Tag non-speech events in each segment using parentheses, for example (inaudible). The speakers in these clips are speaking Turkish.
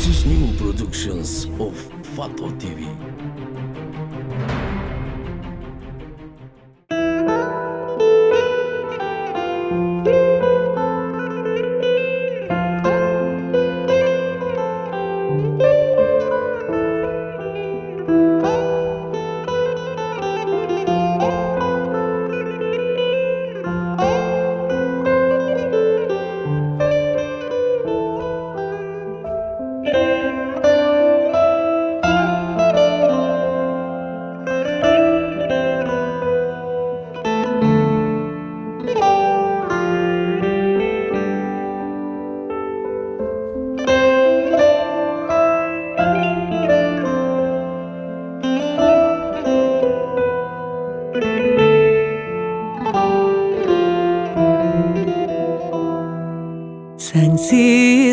This is new productions of Fato TV.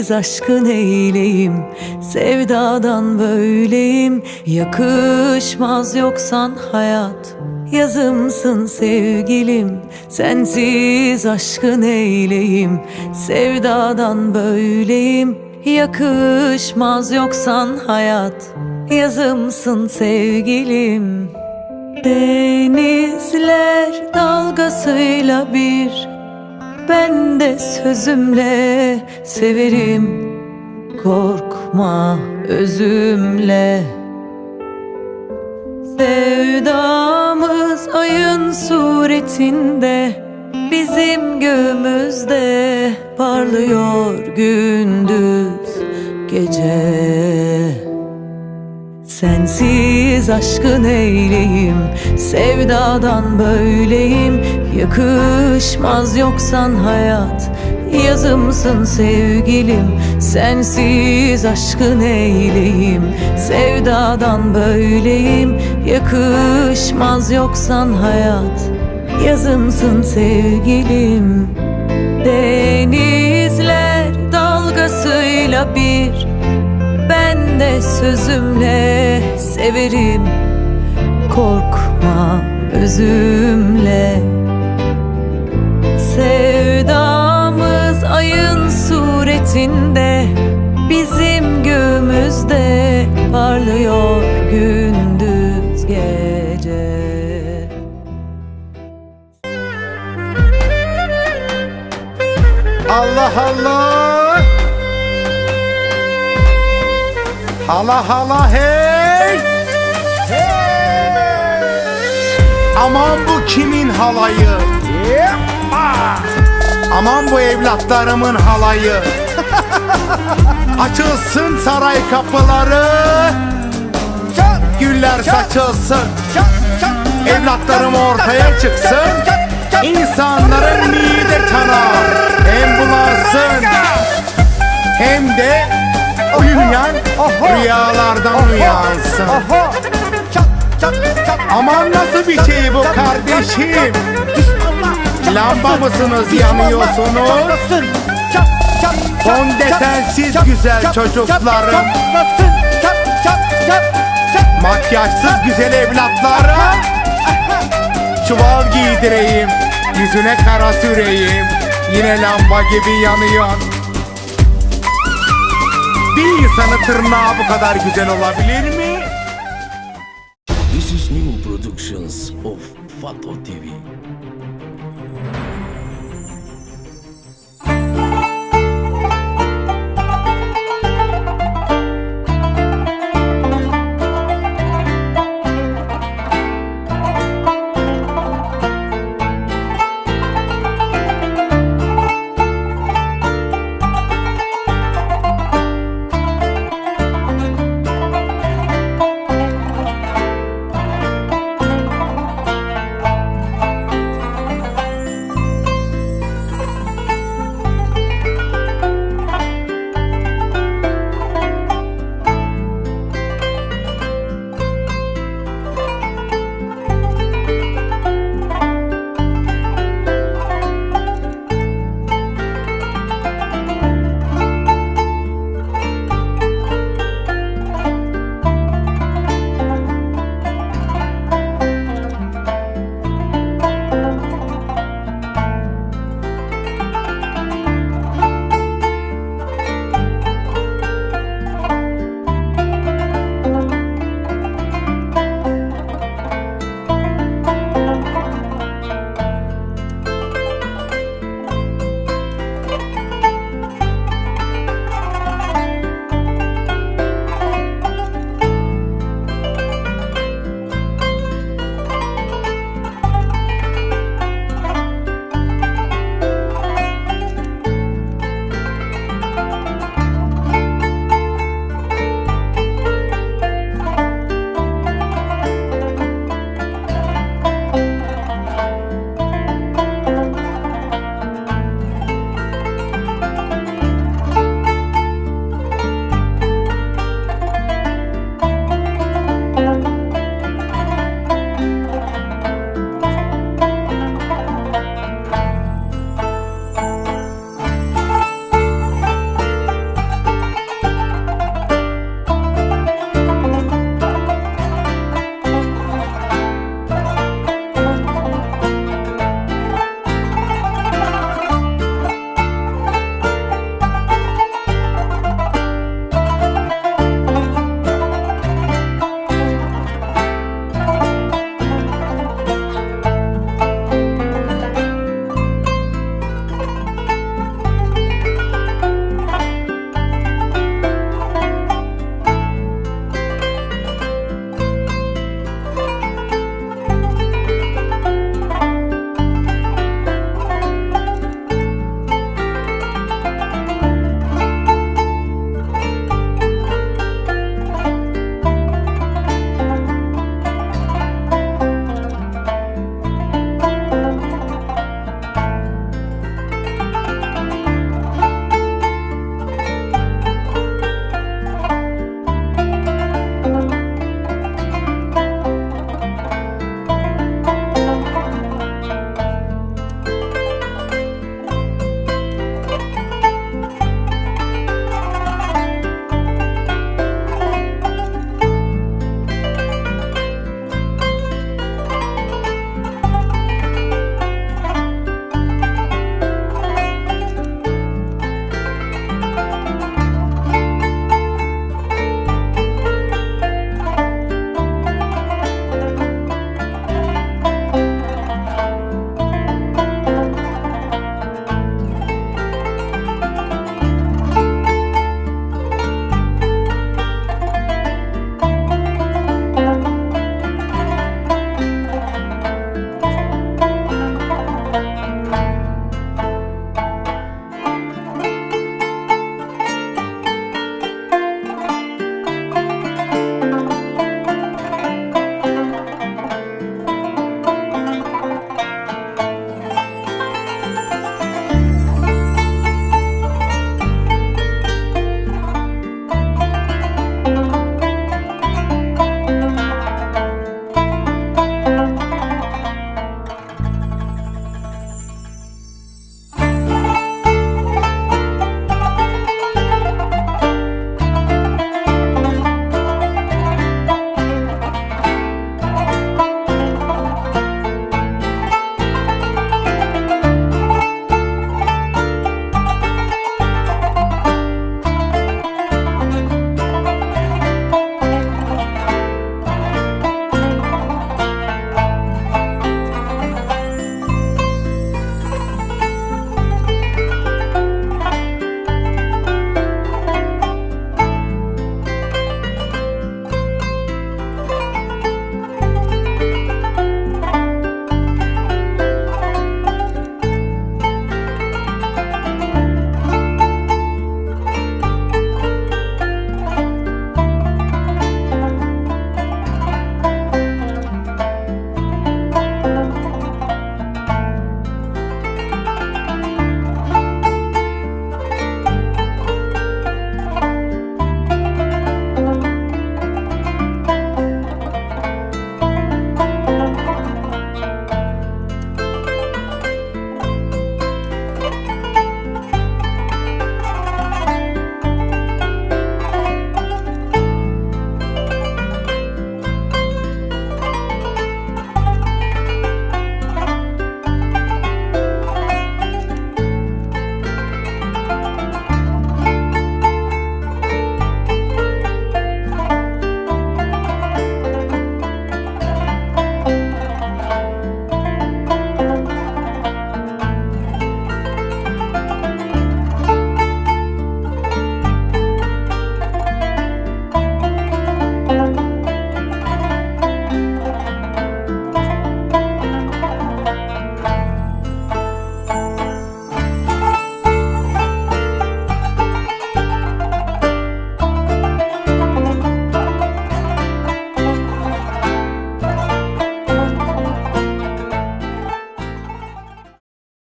Sensiz aşkın eyleyim Sevdadan böyleyim. Yakışmaz yoksan hayat Yazımsın sevgilim. Sensiz aşkın eyleyim Sevdadan böyleyim. Yakışmaz yoksan hayat Yazımsın sevgilim. Denizler dalgasıyla bir ben de sözümle severim. Korkma özümle. Sevdamız ayın suretinde Bizim göğümüzde parlıyor gündüz gece Sensiz aşkın eyleyim. Sevdadan böyleyim. Yakışmaz yoksan hayat. Yazımsın sevgilim. Sensiz aşkın eyleyim. Sevdadan böyleyim. Yakışmaz yoksan hayat. Yazımsın sevgilim. Denizler dalgasıyla bir de sözümle severim. Korkma özümle. Sevdamız ayın suretinde Bizim göğümüzde parlıyor gündüz gece. Allah Allah. Hala hala hey. Hey. Aman bu kimin halayı? Yeppa. Aman bu evlatlarımın halayı. (laughs) Açılsın saray kapıları. Güller saçılsın. Evlatlarım ortaya çıksın. İnsanların mide kanar. Hem bulansın hem de uyuyan rüyalardan uyansın. Aman nasıl bir şey bu kardeşim? Lamba mısınız yanıyorsunuz? Son desensiz güzel çocuklarım. Makyajsız güzel evlatlarım. Çuval giydireyim, yüzüne kara süreyim. Yine lamba gibi yanıyor. Bir insanı tırnağı bu kadar güzel olabilir mi? This is new productions of Fato TV.